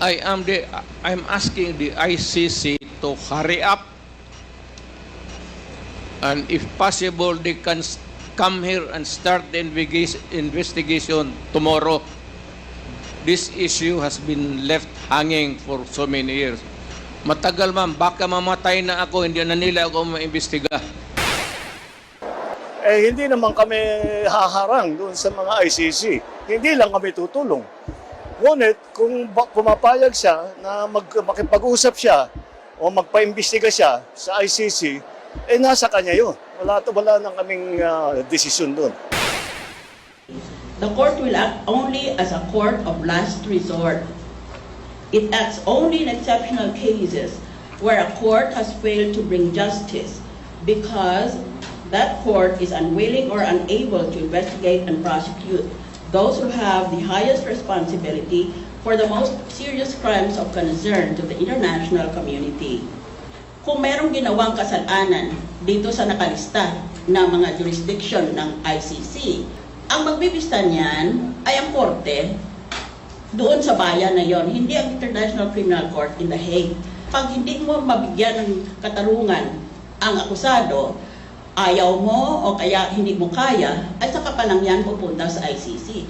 I am the I'm asking the ICC to hurry up and if possible they can come here and start the investigation tomorrow. This issue has been left hanging for so many years. Matagal ma'am, baka mamatay na ako, hindi na nila ako maimbestiga. Eh, hindi naman kami haharang doon sa mga ICC. Hindi lang kami tutulong. Ngunit, kung pumapayag siya na mag, makipag-usap siya o magpaimbestiga siya sa ICC, eh nasa kanya yun. Wala, to, wala nang kaming ah, desisyon doon. The court will act only as a court of last resort. It acts only in exceptional cases where a court has failed to bring justice because that court is unwilling or unable to investigate and prosecute those who have the highest responsibility for the most serious crimes of concern to the international community. Kung merong ginawang kasalanan dito sa nakalista na mga jurisdiction ng ICC, ang magbibista niyan ay ang korte doon sa bayan na yon, hindi ang International Criminal Court in The Hague. Pag hindi mo mabigyan ng katarungan ang akusado, ayaw mo o kaya hindi mo kaya, ay pa lang yan pupunta sa ICC.